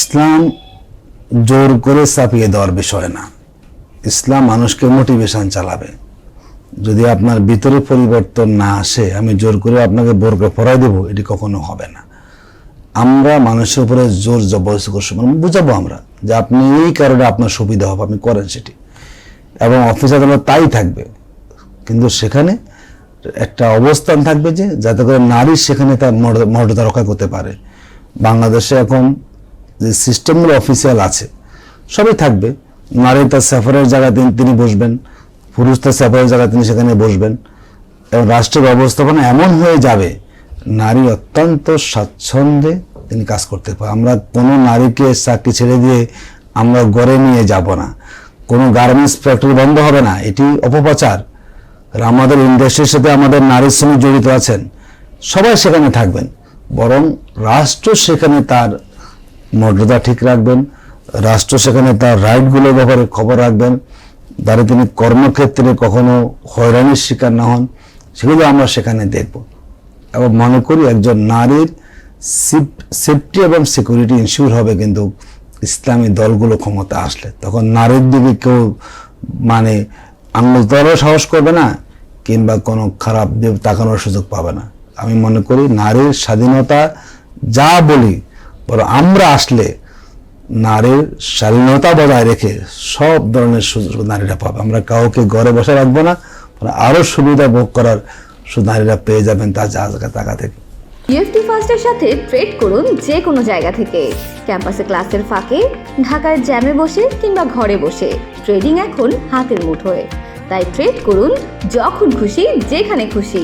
ইসলাম জোর করে চাপিয়ে দেওয়ার বিষয় না। ইসলাম মানুষকে মোটিভেশন চালাবে। যদি আপনার ভিতরে পরিবর্তন না আসে, আমি জোর করে আপনাকে বোরকে পড়াই দেবো, এটি কখনো হবে না। আমরা মানুষের উপরে জোর জবরদস্তি করছি মানে বুঝাবো আমরা যে আপনি এই কারণে আপনার সুবিধা হবে, আপনি করেন সেটি। এবং অফিস আদালত তাই থাকবে, কিন্তু সেখানে একটা অবস্থান থাকবে যে যাতে করে নারী সেখানে তার মর্যাদা রক্ষা করতে পারে। বাংলাদেশে এখন যে সিস্টেমগুলো অফিসিয়াল আছে, সবই থাকবে। নারী তার সাফারের জায়গায় তিনি বসবেন, পুরুষ তার সাফারের জায়গায় তিনি সেখানে বসবেন। এবং রাষ্ট্রের ব্যবস্থাপনা এমন হয়ে যাবে, নারী অত্যন্ত স্বাচ্ছন্দ্যে তিনি কাজ করতে পারে আমরা কোনো নারীকে চাকরি ছেড়ে দিয়ে আমরা গড়ে নিয়ে যাব না। কোনো গার্মেন্টস ফ্যাক্টরি বন্ধ হবে না, এটি অপপ্রচার। আমাদের ইন্ডাস্ট্রির সাথে আমাদের নারীর শ্রমিক জড়িত আছেন, সবাই সেখানে থাকবেন। বরং রাষ্ট্র সেখানে তার মর্যাদা ঠিক রাখবেন, রাষ্ট্র সেখানে তার রাইটগুলোর ব্যাপারে খবর রাখবেন যাতে তিনি কর্মক্ষেত্রে কখনো হয়রানির শিকার না হন, সেগুলো আমরা সেখানে দেখব। এবং মনে করি একজন নারীর সেফটি এবং সিকিউরিটি ইনশিওর হবে কিন্তু ইসলামী দলগুলো ক্ষমতা আসলে। তখন নারীর দিকে কেউ মানে আঙুল তোলারও সাহস করবে না, কিংবা কোনো খারাপ তাকানোর সুযোগ পাবে না। আমি মনে করি নারীর স্বাধীনতা যা বলি বড় আমরা আসলে নারীর স্বাধীনতা বজায় রেখে সব ধরনের সুযোগ নারীরা পাবে। আমরা কাউকে ঘরে বসে রাখব না মানে আরও সুবিধা ভোগ করার নারীরা পেয়ে যাবেন তার জায়গা টাকা থেকে। ইউএফটি ফার্স্টের সাথে ট্রেড করুন যে কোনো জায়গা থেকে। ক্যাম্পাসে ক্লাসের ফাঁকে ঢাকার জ্যামে বসে কিংবা ঘরে বসে। ট্রেডিং এখন হাতের মুঠোয়। তাই ট্রেড করুন যখন খুশি, যেখানে খুশি।